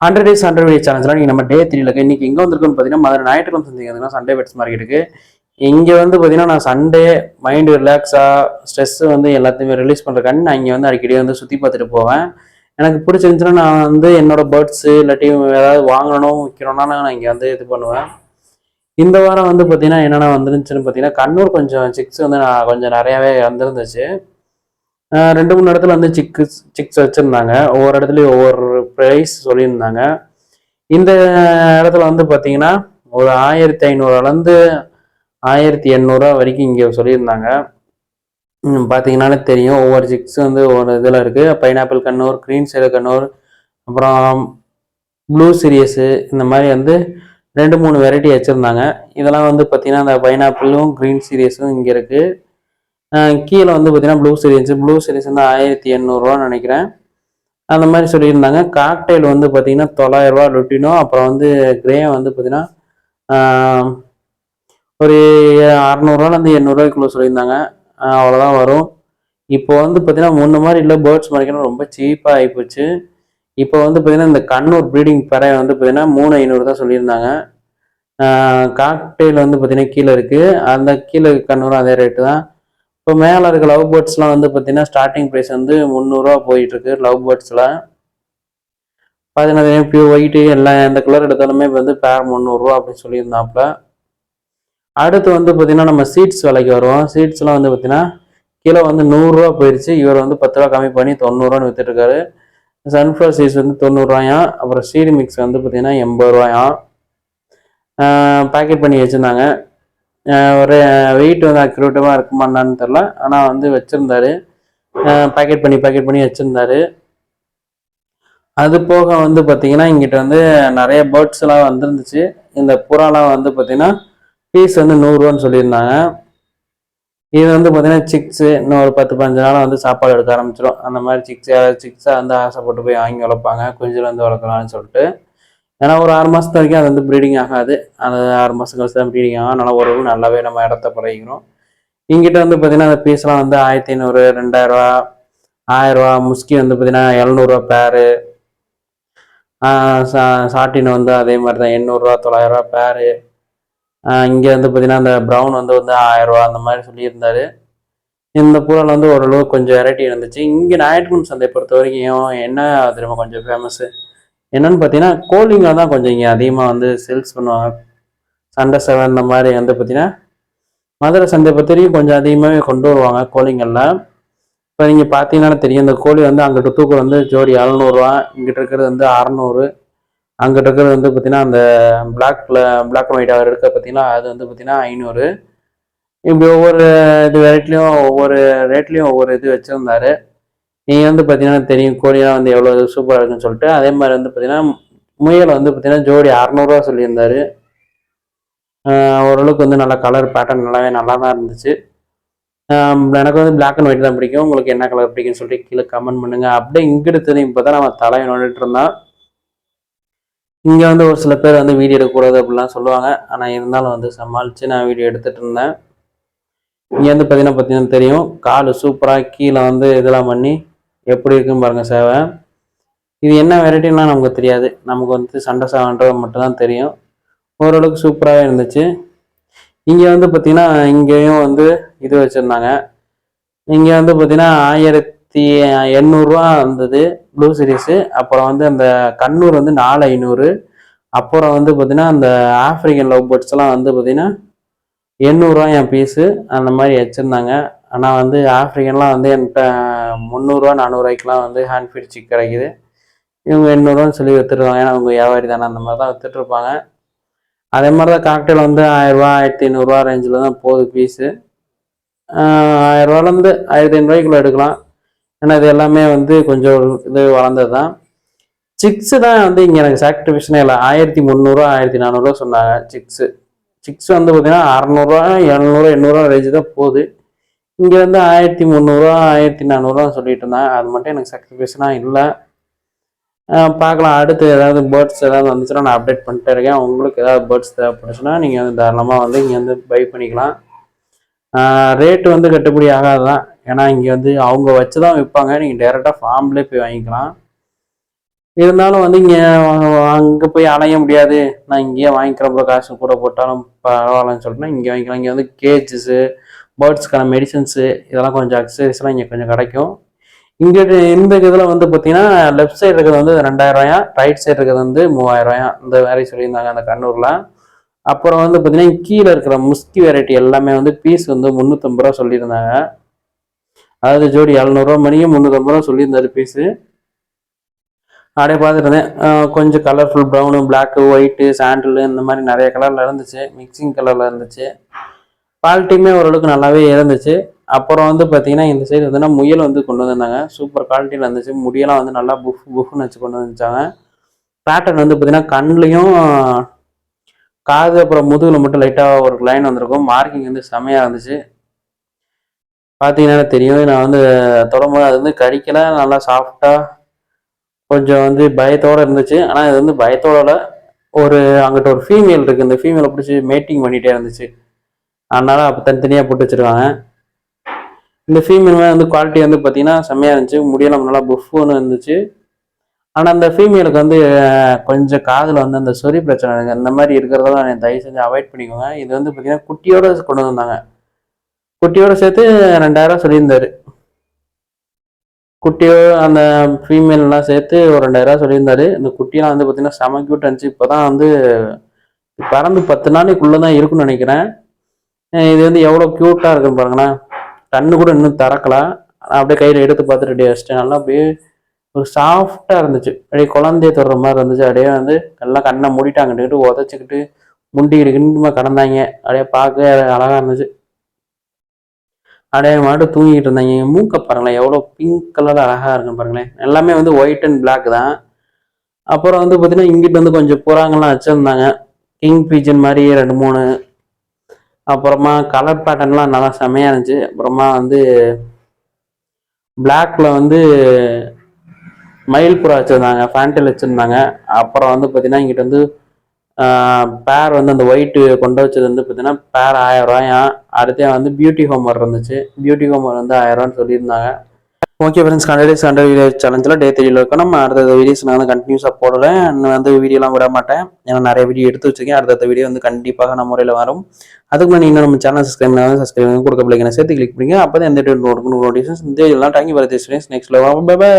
Hundred days hundred day சேலஞ்சில் நீங்கள் நம்ம டே த்ரீல இன்னைக்கு எங்கே வந்திருக்குன்னு பார்த்தீங்கன்னா மதுரை ஞாயிற்றுக்கிழமை சந்திங்கன்னா சண்டே பெட்ஸ் மார்க்கெட்டுக்கு இங்கே வந்து பார்த்தீங்கன்னா நான் சண்டே மைண்டு ரிலாக்ஸாக ஸ்ட்ரெஸ் வந்து எல்லாத்தையுமே ரிலீஸ் பண்ணுறக்காண்டி நான் இங்கே வந்து அடிக்கடி வந்து சுற்றி பார்த்துட்டு போவேன். எனக்கு பிடிச்சிருந்துச்சுன்னா நான் வந்து என்னோட பேர்ட்ஸு இல்லாட்டி ஏதாவது வாங்கணும் விற்கணும்னா நான் இங்கே வந்து இது பண்ணுவேன். இந்த வாரம் வந்து பார்த்தீங்கன்னா என்னென்ன வந்துருந்துச்சுன்னு பார்த்தீங்கன்னா கண்ணூர் கொஞ்சம் சிக்ஸ் வந்து நான் கொஞ்சம் நிறையாவே வந்துருந்துச்சு. ரெண்டு மூணு இடத்துல வந்து சிக்கு சிக்ஸ் வச்சுருந்தாங்க. ஒவ்வொரு இடத்துலையும் ஒவ்வொரு ப்ரைஸ் சொல்லியிருந்தாங்க. இந்த இடத்துல வந்து பார்த்தீங்கன்னா ஒரு ஆயிரத்தி ஐநூறுலேருந்து ஆயிரத்தி எண்ணூறுரூவா வரைக்கும் இங்கே சொல்லியிருந்தாங்க. பார்த்தீங்கன்னாலே தெரியும். ஒவ்வொரு சிக்ஸ் வந்து ஒவ்வொரு இதில் இருக்குது pineapple Kannur green side Kannur அப்புறம் ப்ளூ சீரியஸு இந்த மாதிரி வந்து ரெண்டு மூணு வெரைட்டி வச்சுருந்தாங்க. இதெல்லாம் வந்து பார்த்தீங்கன்னா அந்த பைனாப்பிளும் க்ரீன் சீரியஸும் இங்கே இருக்குது கீழே வந்து பார்த்தீங்கன்னா ப்ளூ சீரியஸ் ப்ளூ சீரீஸ் வந்து ஆயிரத்தி எண்ணூறுரூவா நினைக்கிறேன். அந்த மாதிரி சொல்லியிருந்தாங்க. காக்டெயில் வந்து பார்த்தீங்கன்னா தொள்ளாயிரரூவா லுட்டினோ அப்புறம் வந்து கிரே வந்து பார்த்தீங்கன்னா ஒரு அறநூறுவாலேருந்து எண்ணூறுரூவாய்க்குள்ளே சொல்லியிருந்தாங்க. அவ்வளோதான் வரும். இப்போ வந்து பார்த்தீங்கன்னா முன்ன மாதிரி இல்லை பேர்ட்ஸ் மார்க்கெட் ரொம்ப சீப்பாக ஆகிப்போச்சு இப்போ வந்து பார்த்தீங்கன்னா இந்த கண்ணூர் ப்ரீடிங் பறவை வந்து பார்த்தீங்கன்னா மூணு ஐநூறு தான் சொல்லியிருந்தாங்க. காக்டெயில் வந்து பார்த்தீங்கன்னா கீழே இருக்குது அந்த கீழே இருக்க கண்ணூரும் அதே ரேட்டு தான். இப்போ மேலே இருக்க லவ் பேர்ட்ஸ்லாம் வந்து பார்த்தீங்கன்னா ஸ்டார்டிங் ப்ரைஸ் வந்து முந்நூறுரூவா போயிட்டுருக்கு லவ் பேர்ட்ஸில் பார்த்தீங்கன்னா பியூர் ஒயிட்டு எல்லாம் எந்த கலர் எடுத்தாலுமே இப்போ வந்து பேர் முந்நூறுரூவா அப்படின்னு சொல்லியிருந்தாப்புல. அடுத்து வந்து பார்த்தீங்கன்னா நம்ம சீட்ஸ் விலைக்கு வருவோம். சீட்ஸ்லாம் வந்து பார்த்தீங்கன்னா கிலோ வந்து நூறுரூவா போயிடுச்சு இவர் வந்து பத்து ரூபா கம்மி பண்ணி தொண்ணூறுரூவான்னு விற்றுட்டுருக்காரு சன்ஃப்ளவர் சீட்ஸ் வந்து தொண்ணூறுரூவாயாம் அப்புறம் சீடு மிக்ஸ் வந்து பார்த்தீங்கன்னா எண்பது ரூபாயாம் பேக்கெட் பண்ணி வச்சுருந்தாங்க. ஒரு வெயிட் வந்து அக்யூரேட்டிவாக இருக்குமா என்னன்னு தெரில ஆனால் வந்து வச்சுருந்தாரு. பேக்கெட் பண்ணி பேக்கெட் பண்ணி வச்சுருந்தாரு. அது போக வந்து பார்த்தீங்கன்னா இங்கிட்ட வந்து நிறைய பேர்ட்ஸ்லாம் வந்துருந்துச்சு. இந்த புறாலாம் வந்து பார்த்தீங்கன்னா பீஸ் வந்து நூறுரூவான்னு சொல்லியிருந்தாங்க. இது வந்து பார்த்தீங்கன்னா சிக்ஸு இன்னும் ஒரு பத்து பதினஞ்சு நாள் வந்து சாப்பாடு எடுக்க ஆரம்பிச்சிடும் அந்த மாதிரி சிக்ஸ் யாராவது சிக்ஸாக வந்து ஆசைப்பட்டு போய் வாங்கி வளர்ப்பாங்க. குஞ்சில் வந்து வளர்க்கலாம்னு சொல்லிட்டு. ஏன்னா ஒரு ஆறு மாதத்து வரைக்கும் அது வந்து ப்ரீடிங் ஆகாது. அந்த ஆறு மாதம் கழிச்சு தான் ப்ரீடிங் ஆகும். அதனால் ஓரளவு நல்லாவே நம்ம இடத்த பழகிக்கிறோம். இங்கிட்ட வந்து பார்த்தீங்கன்னா அந்த பீஸ்லாம் வந்து ஆயிரத்தி ஐநூறு ரெண்டாயிரரூவா ஆயிரரூவா முஸ்கி வந்து பார்த்தீங்கன்னா எழுநூறுவா பேரு சாட்டின் வந்து அதே மாதிரி தான் எண்ணூறுரூவா தொள்ளாயிரரூவா பேரு இங்கே வந்து பார்த்தீங்கன்னா அந்த ப்ரௌன் வந்து வந்து ஆயிரரூவா அந்த மாதிரி சொல்லியிருந்தாரு. இந்த பூரால் வந்து ஓரளவு கொஞ்சம் வெரைட்டி இருந்துச்சு. இங்கே ஞாயிற்றுக்கிழமை சந்தை பொறுத்த வரைக்கும் என்ன திரும்ப கொஞ்சம் ஃபேமஸ்ஸு என்னன்னு பார்த்தீங்கன்னா கோழிங்க தான் கொஞ்சம் இங்கே அதிகமாக வந்து சேல்ஸ் பண்ணுவாங்க. சண்டை செவன் இந்த மாதிரி வந்து பார்த்தீங்கன்னா மதுரை சந்தை பத்திரியும் கொஞ்சம் அதிகமாகவே கொண்டு வருவாங்க கோழிங்களில் இப்போ நீங்கள் பார்த்தீங்கன்னா தெரியும் இந்த கோழி வந்து அங்கிட்ட தூக்கு வந்து ஜோடி எழுநூறுவா இங்கிட்ட இருக்கிறது வந்து அறநூறு. அங்கிட்ட இருக்கிறது வந்து பார்த்தீங்கன்னா அந்த பிளாக்ல பிளாக் அண்ட் ஒயிட் அவர் இருக்க பார்த்தீங்கன்னா அது வந்து பார்த்தீங்கன்னா ஐநூறு. இப்படி ஒவ்வொரு இது வெரைட்லேயும் ஒவ்வொரு ரேட்லேயும் ஒவ்வொரு இது வச்சுருந்தாரு. நீங்கள் வந்து பார்த்தீங்கன்னா தெரியும் கோழியெல்லாம் வந்து எவ்வளோ சூப்பராக இருக்குன்னு சொல்லிட்டு. அதே மாதிரி வந்து பார்த்தீங்கன்னா முயல் வந்து பார்த்தீங்கன்னா ஜோடி அறநூறுவா சொல்லியிருந்தாரு. ஓரளவுக்கு வந்து நல்லா கலர் பேட்டர்ன் நல்லாவே நல்லா தான் இருந்துச்சு எனக்கு வந்து பிளாக் அண்ட் ஒயிட் தான் பிடிக்கும். உங்களுக்கு என்ன கலர் பிடிக்கும்னு சொல்லிட்டு கீழே கமெண்ட் பண்ணுங்கள் அப்படியே இங்கிட்டு இப்போ தான் நம்ம தலையை நோண்டிட்டு இருந்தோம். இங்கே வந்து ஒரு சில பேர் வந்து வீடியோ எடுக்கக்கூடாது அப்படிலாம் சொல்லுவாங்க. ஆனால் இருந்தாலும் வந்து சமாளித்து நான் வீடியோ எடுத்துகிட்டு இருந்தேன். இங்கே வந்து பார்த்தீங்கன்னா பார்த்தீங்கன்னா தெரியும். கால் சூப்பராக கீழே வந்து இதெல்லாம் பண்ணி எப்படி இருக்குன்னு பாருங்கள் சேவை இது என்ன வெரைட்டின்னா நமக்கு தெரியாது. நமக்கு வந்து சண்டை சேவைன்றது மட்டும்தான் தெரியும். ஓரளவுக்கு சூப்பராகவே இருந்துச்சு. இங்கே வந்து பார்த்திங்கன்னா இங்கேயும் வந்து இது வச்சுருந்தாங்க. இங்கே வந்து பார்த்திங்கன்னா ஆயிரத்தி எண்ணூறுரூவா இருந்தது ப்ளூ சீரீஸு அப்புறம் வந்து அந்த கண்ணூர் வந்து நாலு ஐநூறு. அப்புறம் வந்து பார்த்திங்கன்னா அந்த ஆஃப்ரிக்கன் லவ் பேர்ட்ஸ்லாம் வந்து பார்த்தீங்கன்னா எண்ணூறுரூவா என் பீஸு அந்த மாதிரி வச்சுருந்தாங்க. ஆனால் வந்து ஆஃப்ரிக்கன்லாம் வந்து என்கிட்ட முந்நூறுரூவா நானூறுரூவாய்க்குலாம் வந்து ஹேண்ட் ஃபீட் சிக் கிடைக்குது. இவங்க எண்ணூறுவான்னு சொல்லி வித்துருவாங்க. ஏன்னா அவங்க வியாபாரி தானே அந்த மாதிரி தான் வித்துட்டு அதே மாதிரி தான் காக்டெயில் வந்து ஆயிரரூவா ஆயிரத்தி ஐநூறுரூவா ரேஞ்சில் தான் போகுது பீஸு ஆயிரரூவாலேருந்து ஆயிரத்தி ஐநூறுரூவாய்க்குள்ள எடுக்கலாம். ஏன்னா இது எல்லாமே வந்து கொஞ்சம் இது வளர்ந்தது தான் சிக்ஸு தான் வந்து இங்கே எனக்கு சாக்ரிஃபிஷனே இல்லை. ஆயிரத்தி முந்நூறுரூவா ஆயிரத்தி நானூறுரூவா சொன்னாங்க சிக்ஸு சிக்ஸ் வந்து பார்த்தீங்கன்னா அறநூறுவா எழுநூறுவா எண்ணூறுவா ரேஞ்சு தான் போகுது. இங்கே வந்து ஆயிரத்தி முந்நூறுரூவா ஆயிரத்தி நானூறுரூவா சொல்லிட்டு இருந்தாங்க. அது மட்டும் எனக்கு சாக்ரிஃபிஷனாக இல்லை. பார்க்கலாம். அடுத்து ஏதாவது பேர்ட்ஸ் ஏதாவது வந்துச்சுன்னா நான் அப்டேட் பண்ணிட்டே இருக்கேன். உங்களுக்கு ஏதாவது பேர்ட்ஸ் தேவைப்படுச்சுன்னா நீங்கள் வந்து தாராளமாக வந்து இங்கே வந்து பை பண்ணிக்கலாம். ரேட்டு வந்து கட்டுப்படி ஆகாது தான். ஏன்னா இங்கே வந்து அவங்க வச்சு தான் விற்பாங்க நீங்கள் டேரெக்டாக ஃபார்ம்லேயே போய் வாங்கிக்கலாம். இருந்தாலும் வந்து இங்கே அங்கே போய் அலைய முடியாது. நான் இங்கேயே வாங்கிக்கிறப்ப காசு கூட போட்டாலும் பரவாயில்லன்னு சொல்லிட்டுனா இங்கே வாங்கிக்கலாம். இங்கே வந்து கேஜஸு பேர்ட்ஸ்க்கான மெடிசன்ஸு இதெல்லாம் கொஞ்சம் அக்சசரிஸ்லாம் இங்கே கொஞ்சம் கிடைக்கும். இங்கே இந்த இதில் வந்து பார்த்தீங்கன்னா லெஃப்ட் சைடு இருக்கிறது வந்து ரெண்டாயிரம் ரூபாயா? ரைட் சைடு இருக்கிறது வந்து மூவாயிரம் ரூபாயா? இந்த வேலையை சொல்லியிருந்தாங்க அந்த கண்ணூரில். அப்புறம் வந்து பார்த்தீங்கன்னா கீழே இருக்கிற முஸ்கி வெரைட்டி எல்லாமே வந்து பீஸ் வந்து முந்நூற்றம்பது ரூபா சொல்லியிருந்தாங்க. அதாவது ஜோடி எழுநூறுவா மணிக்கு முந்நூற்றம்பது ரூபா சொல்லியிருந்தாரு பீஸு அப்படியே பார்த்துட்டு இருந்தேன். கொஞ்சம் கலர்ஃபுல் ப்ரௌனு பிளாக்கு ஒயிட்டு சாண்டில் இந்த மாதிரி நிறைய கலரில் இருந்துச்சு. மிக்சிங் கலரில் இருந்துச்சு. குவாலிட்டியுமே ஓரளவுக்கு நல்லாவே இருந்துச்சு. அப்புறம் வந்து பார்த்தீங்கன்னா இந்த சைடு வந்துன்னா முயல் வந்து கொண்டு வந்திருந்தாங்க. சூப்பர் குவாலிட்டியில் இருந்துச்சு. முடியெல்லாம் வந்து நல்லா புஃப் புஃப்னு வச்சு கொண்டு வந்துச்சாங்க பேட்டர்ன் வந்து பார்த்தீங்கன்னா கண்லேயும் காது அப்புறம் முதுகில் மட்டும் லைட்டாக ஒரு லைன் வந்திருக்கும். மார்க்கிங் வந்து செமையாக இருந்துச்சு. பார்த்தீங்கன்னா தெரியும். நான் வந்து தொடரும்போது அது வந்து கடிக்கல. நல்லா சாஃப்டாக கொஞ்சம் வந்து பயத்தோடு இருந்துச்சு. ஆனால் இது வந்து பயத்தோட ஒரு அங்கிட்ட ஒரு ஃபீமேல் இருக்குது இந்த ஃபீமேலை பிடிச்சி மேட்டிங் பண்ணிகிட்டே இருந்துச்சு. அதனால அப்போ தனித்தனியாக போட்டு வச்சிருக்காங்க இந்த ஃபீமேலுமே வந்து குவாலிட்டி வந்து பார்த்தீங்கன்னா செம்மையாக இருந்துச்சு. முடியெல்லாம் நல்லா புஃப்னு இருந்துச்சு. ஆனால் அந்த ஃபீமேலுக்கு வந்து கொஞ்சம் காதில் வந்து அந்த சொறி பிரச்சனை இருக்கு. அந்த மாதிரி இருக்கிறதெல்லாம் தயவு செஞ்சு அவாய்ட் பண்ணிக்கோங்க. இது வந்து பார்த்தீங்கன்னா குட்டியோட கொண்டு வந்தாங்க. குட்டியோட சேர்த்து ரெண்டாயிரம் சொல்லியிருந்தாரு. குட்டியோ அந்த ஃபீமேல்லாம் சேர்த்து ஒரு ரெண்டாயிரம் சொல்லியிருந்தாரு. இந்த குட்டியெல்லாம் வந்து பார்த்தீங்கன்னா செம க்யூட் இருந்துச்சு. இப்போ தான் வந்து பறந்து பத்து நாளைக்குள்ளே தான் இருக்குன்னு நினைக்கிறேன். இது வந்து எவ்வளோ க்யூட்டாக இருக்குன்னு பாருங்களேன். கண்ணு கூட இன்னும் திறக்கலாம் அப்படியே கையில் எடுத்து பார்த்துட்டு அப்படியே வச்சிட்டேன். நல்லா அப்படியே ஒரு சாஃப்டாக இருந்துச்சு. அப்படியே குழந்தைய தொடுற மாதிரி இருந்துச்சு. அப்படியே வந்து நல்லா கண்ணை மூடிட்டாங்கன்னுட்டு உதச்சிக்கிட்டு முண்டிக்கிட்டு கிண்டுமா கடந்தாங்க. அப்படியே பார்க்க அழகாக இருந்துச்சு. அப்படியே மாட்டு தூங்கிட்டு இருந்தாங்க. மூக்க பாருங்களேன் எவ்வளோ பிங்க் கலர் அழகாக இருக்குன்னு பாருங்களேன். எல்லாமே வந்து ஒயிட் அண்ட் பிளாக் தான். அப்புறம் வந்து பார்த்தீங்கன்னா இங்கிட்டு வந்து கொஞ்சம் புறாங்கள்லாம் வச்சுருந்தாங்க. கிங் பீஜன் மாதிரி ரெண்டு மூணு அப்புறமா கலர் பேட்டர்ன்லாம் நல்லா செம்மையாக இருந்துச்சு. அப்புறமா வந்து பிளாக்ல வந்து மயில் புறா வச்சுருந்தாங்க ஃபேண்டில் வச்சுருந்தாங்க. அப்புறம் வந்து பார்த்தீங்கன்னா இங்கிட்ட வந்து பேர் வந்து அந்த ஒயிட்டு கொண்டு வச்சது வந்து பார்த்தீங்கன்னா பேர் ஆயிரம் ரூபாயா அடுத்தே வந்து பியூட்டி ஹோமர் இருந்துச்சு. பியூட்டி ஹோமர் வந்து ஆயிரம் ரூபான்னு சொல்லியிருந்தாங்க. Okay friends hundred days hundred video சேலஞ்சில் day த்ரீல இருக்கும் நம்ம அடுத்த வீடியோஸ் நான் வந்து கண்டினியூஸாக போடுறேன் நான் வந்து வீடியோலாம் விட மாட்டேன். ஏன்னா நிறைய வீடியோ எடுத்து வச்சிருக்கேன். அடுத்த வீடியோ வந்து கண்டிப்பாக நம்ம முறையில் வரும். அதுக்கு முன்னாடி இன்னும் நம்ம சேனல் சப்ஸ்கிரைப் பண்ணாலும் சப்ஸ்கிரைப் கொடுக்க பிள்ளைங்க சேர்த்து கிளிக் பண்ணுங்க அப்போ தான் எந்த நோட்டிஃபிகேஷன் இந்த எல்லாம் thank you for this next bye